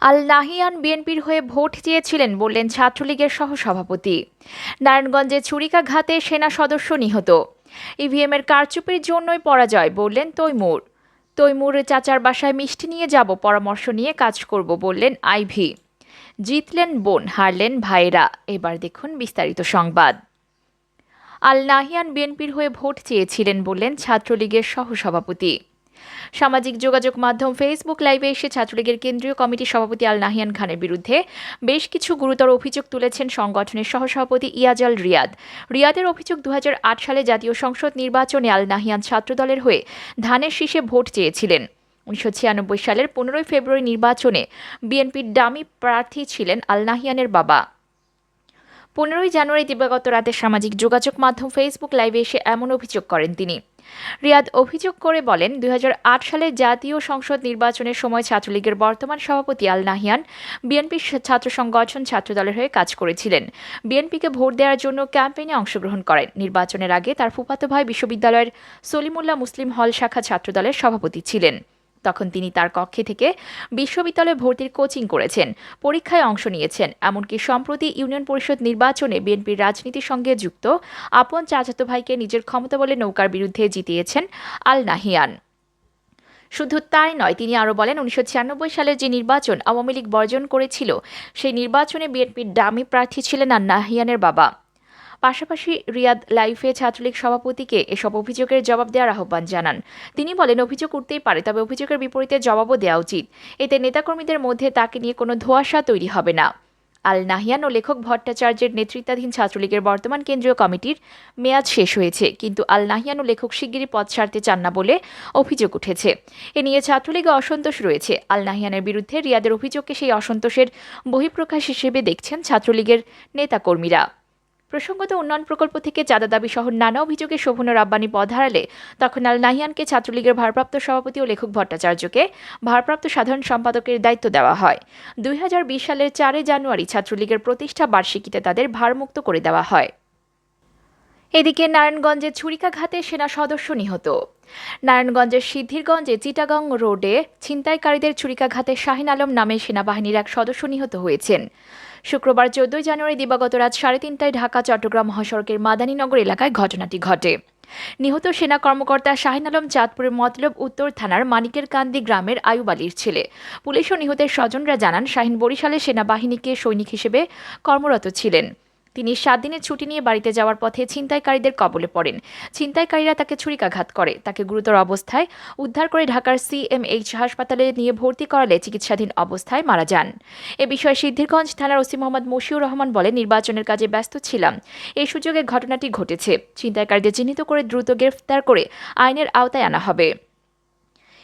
আল নাহিয়ান বিএনপির হয়ে ভোট চেয়েছিলেন বললেন ছাত্রলীগের সহসভাপতি। নারায়ণগঞ্জে ছুরিকাঘাতে সেনা সদস্য নিহত। ইভিএমের কারচুপির জন্যই পরাজয় বললেন তৈমুর। তৈমুর চাচার বাসায় মিষ্টি নিয়ে যাব, পরামর্শ নিয়ে কাজ করব বললেন আইভি। জিতলেন বোন, হারলেন ভাইরা এবার দেখুন বিস্তারিত সংবাদ। আল নাহিয়ান বিএনপির হয়ে ভোট চেয়েছিলেন বললেন ছাত্রলীগের সহসভাপতি। সামাজিক যোগাযোগ মাধ্যম ফেসবুক লাইভে এসে ছাত্রলীগের কেন্দ্রীয় কমিটির সভাপতি আল নাহিয়ান খানের বিরুদ্ধে বেশ কিছু গুরুতর অভিযোগ তুলেছেন সংগঠনের সহসভাপতি ইয়াজাল রিয়াদ। রিয়াদের অভিযোগ দু হাজার আট সালে জাতীয় সংসদ নির্বাচনে আল নাহিয়ান ছাত্রদলের হয়ে ধানের শীষে ভোট চেয়েছিলেন। উনিশশো ছিয়ানব্বই সালের পনেরোই ফেব্রুয়ারি নির্বাচনে বিএনপির ডামি প্রার্থী ছিলেন আল নাহিয়ানের বাবা। পনেরোই জানুয়ারি দিবাগত রাতে সামাজিক যোগাযোগ মাধ্যম ফেসবুক লাইভে এসে এমন অভিযোগ করেন তিনি। রিয়াদ অভিযোগ করে বলেন, দুই হাজার আট সালে জাতীয় সংসদ নির্বাচনের সময় ছাত্রলীগের বর্তমান সভাপতি আল নাহিয়ান বিএনপি ছাত্র সংগঠন ছাত্রদলের হয়ে কাজ করেছিলেন। বিএনপিকে ভোট দেওয়ার জন্য ক্যাম্পেইনে অংশগ্রহণ করেন। নির্বাচনের আগে তার ফুফাতো ভাই বিশ্ববিদ্যালয়ের সলিমুল্লাহ মুসলিম হল শাখা ছাত্রদলের সভাপতি ছিলেন। তখন তিনি তার কক্ষে থেকে বিশ্ববিদ্যালয়ে ভর্তির কোচিং করেছেন, পরীক্ষায় অংশ নিয়েছেন। এমনকি সম্প্রতি ইউনিয়ন পরিষদ নির্বাচনে বিএনপির রাজনীতির সঙ্গে যুক্ত আপন চাচাতো ভাইকে নিজের ক্ষমতা বলে নৌকার বিরুদ্ধে জিতিয়েছেন আল নাহিয়ান। শুধু তাই নয়, তিনি আরও বলেন, উনিশশো সালের যে নির্বাচন আওয়ামী লীগ বর্জন করেছিল, সেই নির্বাচনে বিএনপির ডামি প্রার্থী ছিলেন আর নাহিয়ানের বাবা। পাশাপাশি রিয়াদ লাইফে ছাত্রলীগ সভাপতিকে এসব অভিযোগের জবাব দেওয়ার আহ্বান জানান। তিনি বলেন, অভিযোগ উঠতেই পারে, তবে অভিযোগের বিপরীতে জবাবও দেওয়া উচিত। এতে নেতাকর্মীদের মধ্যে তাকে নিয়ে কোনো ধোঁয়াশা তৈরি হবে না। আল নাহিয়ান ও লেখক ভট্টাচার্যের নেতৃত্বাধীন ছাত্রলীগের বর্তমান কেন্দ্রীয় কমিটির মেয়াদ শেষ হয়েছে, কিন্তু আল নাহিয়ান ও লেখক শিগগিরই পদ ছাড়তে চান না বলে অভিযোগ উঠেছে। এ নিয়ে ছাত্রলীগে অসন্তোষ রয়েছে। আল নাহিয়ানের বিরুদ্ধে রিয়াদের অভিযোগকে সেই অসন্তোষের বহিঃপ্রকাশ হিসেবে দেখছেন ছাত্রলীগের নেতাকর্মীরা। প্রসঙ্গত উন্নয়ন প্রকল্প থেকে চাঁদা দাবি সহ নানা অভিযোগে শোভনা রাব্বানি পদ হারালে, তখন আল নাহিয়ানকে ছাত্রলীগের ভারপ্রাপ্ত সভাপতি ও লেখক ভট্টাচার্যকে ভারপ্রাপ্ত সাধারণ সম্পাদকের দায়িত্ব দেওয়া হয়। দুই হাজার বিশ সালের চারই জানুয়ারি ছাত্রলীগের প্রতিষ্ঠা বার্ষিকীতে তাদের ভারমুক্ত করে দেওয়া হয়। এদিকে নারায়ণগঞ্জে ছুরিকাঘাতে সেনা সদস্য নিহত। নারায়ণগঞ্জের সিদ্ধিরগঞ্জে চিটাগং রোডে ছিনতাইকারীদের ছুরিকাঘাতে শাহিন আলম নামে সেনাবাহিনীর এক সদস্য নিহত হয়েছেন। শুক্রবার চোদ্দই জানুয়ারি দিবাগত রাত সাড়ে তিনটায় ঢাকা, চট্টগ্রাম মহাসড়কের মাদানীনগর এলাকায় ঘটনাটি ঘটে। নিহত সেনা কর্মকর্তা শাহিন আলম চাঁদপুরের মতলব উত্তর থানার মানিকের কান্দি গ্রামের আয়ুব আলীর ছেলে। পুলিশ ও নিহতের স্বজনরা জানান, শাহিন বরিশালে সেনাবাহিনীকে সৈনিক হিসেবে কর্মরত ছিলেন। তিনি সাত দিনের ছুটি নিয়ে বাড়িতে যাওয়ার পথে ছিনতাইকারীদের কবলে পড়েন। ছিনতাইকারীরা তাকে ছুরিকাঘাত করে। তাকে গুরুতর অবস্থায় উদ্ধার করে ঢাকার সিএমএইচ হাসপাতালে নিয়ে ভর্তি করালে চিকিৎসাধীন অবস্থায় মারা যান। এ বিষয়ে সিদ্ধিরগঞ্জ থানার ওসি মোহাম্মদ মশিউর রহমান বলেন, নির্বাচনের কাজে ব্যস্ত ছিলাম। এই সুযোগে ঘটনাটি ঘটেছে। ছিনতাইকারীদের চিহ্নিত করে দ্রুত গ্রেফতার করে আইনের আওতায় আনা হবে।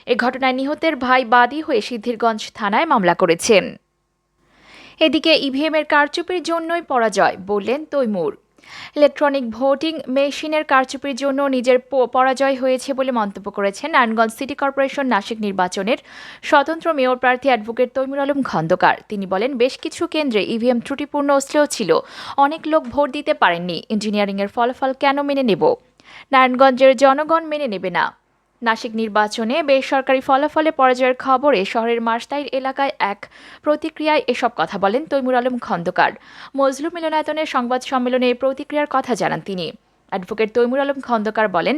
এ ঘটনায় নিহতের ভাই বাদী হয়ে সিদ্ধিরগঞ্জ থানায় মামলা করেছেন। এদিকে ইভিএমের কারচুপির জন্যই পরাজয়, বললেন তৈমুর। ইলেকট্রনিক ভোটিং মেশিনের কারচুপির জন্য নিজের পরাজয় হয়েছে বলে মন্তব্য করেছেন নারায়ণগঞ্জ সিটি কর্পোরেশন নাসিক নির্বাচনের স্বতন্ত্র মেয়র প্রার্থী অ্যাডভোকেট তৈমুর আলম খন্দকার। তিনি বলেন, বেশ কিছু কেন্দ্রে ইভিএম ত্রুটিপূর্ণ অস্ত্রেও ছিল। অনেক লোক ভোট দিতে পারেননি। ইঞ্জিনিয়ারিংয়ের ফলাফল কেন মেনে নেব? নারায়ণগঞ্জের জনগণ মেনে নেবে না। নাসিক নির্বাচনে বেসরকারি ফলাফলে পরাজয়ের খবরে শহরের মাসতাইর এলাকায় এক প্রতিক্রিয়ায় এসব কথা বলেন তৈমুর আলম খন্দকার। মজলু মিলনায়তনের সংবাদ সম্মেলনে এই প্রতিক্রিয়ার কথা জানান তিনি। অ্যাডভোকেট তৈমুর আলম খন্দকার বলেন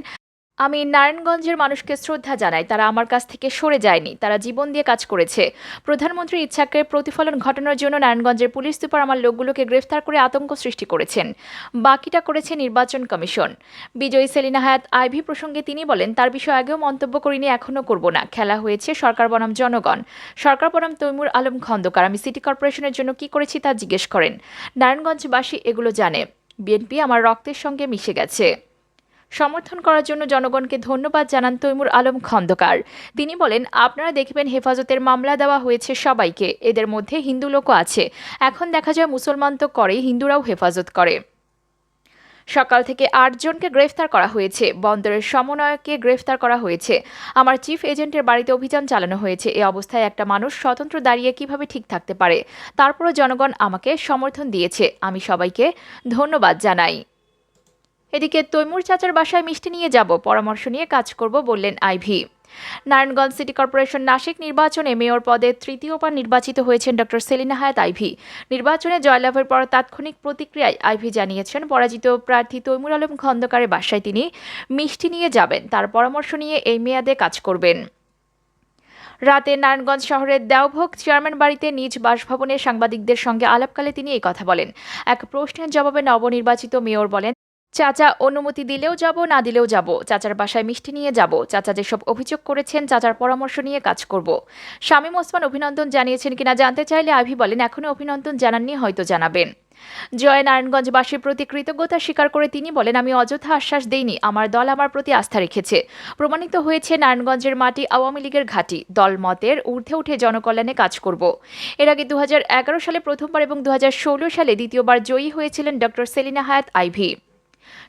আমি নারায়ণগঞ্জের মানুষকে শ্রদ্ধা জানাই। তারা আমার কাছ থেকে সরে যায়নি। তারা জীবন দিয়ে কাজ করেছে। প্রধানমন্ত্রীর ইচ্ছাকে প্রতিফলন ঘটানোর জন্য নারায়ণগঞ্জের পুলিশ সুপার আমার লোকগুলোকে গ্রেফতার করে আতঙ্ক সৃষ্টি করেছেন। বাকিটা করেছে নির্বাচন কমিশন। বিজয়ী সেলিনা হায়াত আইভি প্রসঙ্গে তিনি বলেন, তার বিষয়ে আগেও মন্তব্য করিনি, এখনও করব না। খেলা হয়েছে সরকার বনাম জনগণ। সরকার বনাম তৈমুর আলম খন্দকার। আমি সিটি কর্পোরেশনের জন্য কি করেছি তা জিজ্ঞেস করেন। নারায়ণগঞ্জবাসী এগুলো জানে। বিএনপি আমার রক্তের সঙ্গে মিশে গেছে। সমর্থন করার জন্য জনগণকে ধন্যবাদ জানান তৈমুর আলম খন্দকার। তিনি বলেন, আপনারা দেখবেন হেফাজতের মামলা দেওয়া হয়েছে সবাইকে, এদের মধ্যে হিন্দু লোকও আছে। এখন দেখা যায় মুসলমান তো করে হিন্দুরাও হেফাজত করে। সকাল থেকে আটজনকে গ্রেফতার করা হয়েছে। বন্দরের সমন্বয়ককে গ্রেফতার করা হয়েছে। আমার চিফ এজেন্টের বাড়িতে অভিযান চালানো হয়েছে। এ অবস্থায় একটা মানুষ স্বতন্ত্র দাঁড়িয়ে কীভাবে ঠিক থাকতে পারে, তারপরও জনগণ আমাকে সমর্থন দিয়েছে। আমি সবাইকে ধন্যবাদ জানাই। এদিকে তৈমুর চাচার বাসায় মিষ্টি নিয়ে যাব, পরামর্শ নিয়ে কাজ করব বললেন আইভি। নারায়ণগঞ্জ সিটি কর্পোরেশন নাসিক নির্বাচনে মেয়র পদে তৃতীয়বার নির্বাচিত হয়েছেন ডক্টর সেলিনা হায়াত আইভি। নির্বাচনে জয়লাভের পর তাৎক্ষণিক প্রতিক্রিয়ায় আইভি জানিয়েছেন, পরাজিত প্রার্থী তৈমুর আলম খন্দকারের বাসায় তিনি মিষ্টি নিয়ে যাবেন, তার পরামর্শ নিয়ে এই মেয়াদে কাজ করবেন। রাতে নারায়ণগঞ্জ শহরের দেওভোগ চেয়ারম্যান বাড়িতে নিজ বাসভবনে সাংবাদিকদের সঙ্গে আলাপকালে তিনি এই কথা বলেন। এক প্রশ্নের জবাবে নবনির্বাচিত মেয়র বলেন চাচা অনুমতি দিলেও যাব, না দিলেও যাব। চাচার বাসায় মিষ্টি নিয়ে যাব। চাচা যেসব অভিযোগ করেছেন, চাচার পরামর্শ নিয়ে কাজ করব। শামীম ওসমান অভিনন্দন জানিয়েছেন কিনা জানতে চাইলে আভি বলেন এখনও অভিনন্দন জানাননি, হয়তো জানাবেন। জয় নারায়ণগঞ্জবাসীর প্রতি কৃতজ্ঞতা স্বীকার করে তিনি বলেন, আমি অযথা আশ্বাস দেইনি, আমার দল আমার প্রতি আস্থা রেখেছে। প্রমাণিত হয়েছে নারায়ণগঞ্জের মাটি আওয়ামী লীগের ঘাঁটি। দল মতের ঊর্ধ্বে উঠে জনকল্যাণে কাজ করব। এর আগে দু হাজার এগারো সালে প্রথমবার এবং দু হাজার ষোলো সালে দ্বিতীয়বার জয়ী হয়েছিলেন ডক্টর সেলিনা হায়াত আইভি।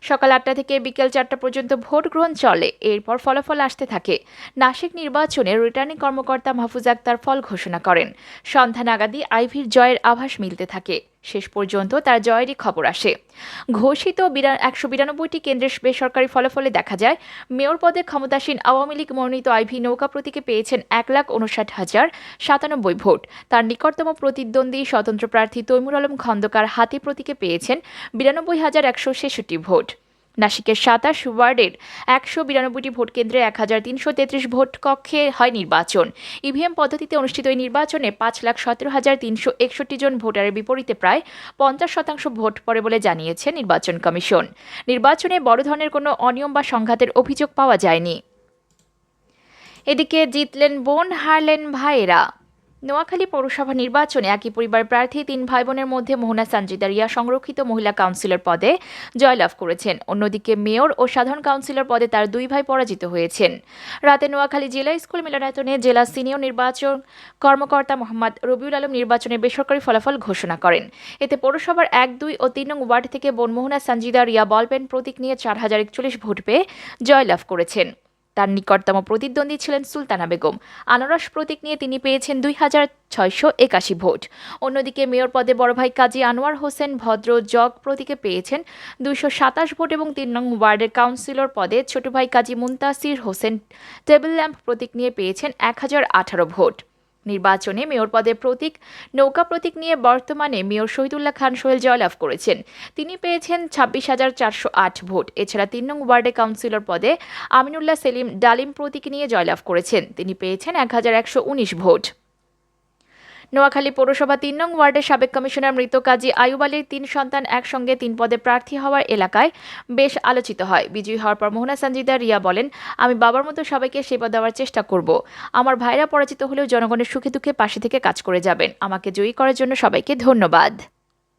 সকাল আটটা থেকে বিকেল চারটা পর্যন্ত ভোট গ্রহণ চলে, এরপর ফলাফল আসতে থাকে। নাসিক নির্বাচনে রিটার্নিং কর্মকর্তা মাহফুজ আক্তার ফল ঘোষণা করেন। সন্ধ্যা নাগাদি আইভির জয়ের আভাস মিলতে থাকে। শেষ পর্যন্ত তার জয়েরই খবর আসে। ঘোষিত একশো বিরানব্বইটি কেন্দ্রের বেসরকারি ফলাফলে দেখা যায়, মেয়র পদে ক্ষমতাসীন আওয়ামী লীগ মনোনীত আইভি নৌকা প্রতীকে পেয়েছেন এক লাখ উনষাট হাজার সাতানব্বই ভোট। তার নিকটতম প্রতিদ্বন্দ্বী স্বতন্ত্র প্রার্থী তৈমুর আলম খন্দকার হাতি প্রতীকে পেয়েছেন বিরানব্বই হাজার একশো ভোট। নাসিকের সাতাশ ওয়ার্ডের একশো বিরানব্বইটি ভোট কেন্দ্রে এক হাজার তিনশো তেত্রিশ ভোট কক্ষে হয় নির্বাচন। ইভিএম পদ্ধতিতে অনুষ্ঠিত এই নির্বাচনে পাঁচ লাখ সতেরো হাজার তিনশো একষট্টি জন ভোটারের বিপরীতে প্রায় পঞ্চাশ শতাংশ ভোট পড়ে বলে জানিয়েছে নির্বাচন কমিশন। নির্বাচনে বড় ধরনের কোনো অনিয়ম বা সংঘাতের অভিযোগ পাওয়া যায়নি। এদিকে জিতলেন বোন হারলেন ভাইয়েরা। নোয়াখালী পৌরসভা নির্বাচনে একই পরিবার প্রার্থী তিন ভাই বোনের মধ্যে মোহনা সানজিদা রিয়া সংরক্ষিত মহিলা কাউন্সিলর পদে জয়লাভ করেছেন। অন্যদিকে মেয়র ও সাধারণ কাউন্সিলর পদে তার দুই ভাই পরাজিত হয়েছেন। রাতে নোয়াখালী জেলা স্কুল মিলনায়তনে জেলা সিনিয়র নির্বাচন কর্মকর্তা মোহাম্মদ রবিউল আলম নির্বাচনে বেসরকারি ফলাফল ঘোষণা করেন। এতে পৌরসভার এক, দুই ও তিন নং ওয়ার্ড থেকে বনমোহনা সানজিদা রিয়া বলপেন প্রতীক নিয়ে চার হাজার একচল্লিশ ভোট পেয়ে জয়লাভ করেছেন। তার নিকটতম প্রতিদ্বন্দ্বী ছিলেন সুলতানা বেগম। আনারস প্রতীক নিয়ে তিনি পেয়েছেন দুই হাজার ছয়শো একাশি ভোট। অন্যদিকে মেয়র পদে বড় ভাই কাজী আনোয়ার হোসেন ভদ্র জগ প্রতীকে পেয়েছেন দুইশো সাতাশ ভোট এবং তিন নং ওয়ার্ডের কাউন্সিলর পদে ছোট ভাই কাজী মুন্তাসির হোসেন টেবিল ল্যাম্প প্রতীক নিয়ে পেয়েছেন এক হাজার আঠারো ভোট। নির্বাচনে মেয়র পদে প্রতীক, নৌকা প্রতীক নিয়ে বর্তমানে মেয়র শহীদুল্লাহ খান সোহেল জয়লাভ করেছেন। তিনি পেয়েছেন ছাব্বিশ হাজার চারশো আট ভোট। এছাড়া তিন নং ওয়ার্ডে কাউন্সিলর পদে আমিনুল্লাহ সেলিম ডালিম প্রতীক নিয়ে জয়লাভ করেছেন। তিনি পেয়েছেন এক হাজার একশো উনিশ ভোট। নোয়াখালী পৌরসভা তিন নং ওয়ার্ডের সাবেক কমিশনার মৃত কাজী আয়ুব আলীর তিন সন্তান একসঙ্গে তিন পদে প্রার্থী হওয়ার এলাকায় বেশ আলোচিত হয়। বিজয়ী হওয়ার পর মোহনা সঞ্জিদা রিয়া বলেন, আমি বাবার মতো সবাইকে সেবা দেওয়ার চেষ্টা করব। আমার ভাইরা পরাজিত হলেও জনগণের সুখে দুঃখে পাশে থেকে কাজ করে যাবেন। আমাকে জয়ী করার জন্য সবাইকে ধন্যবাদ।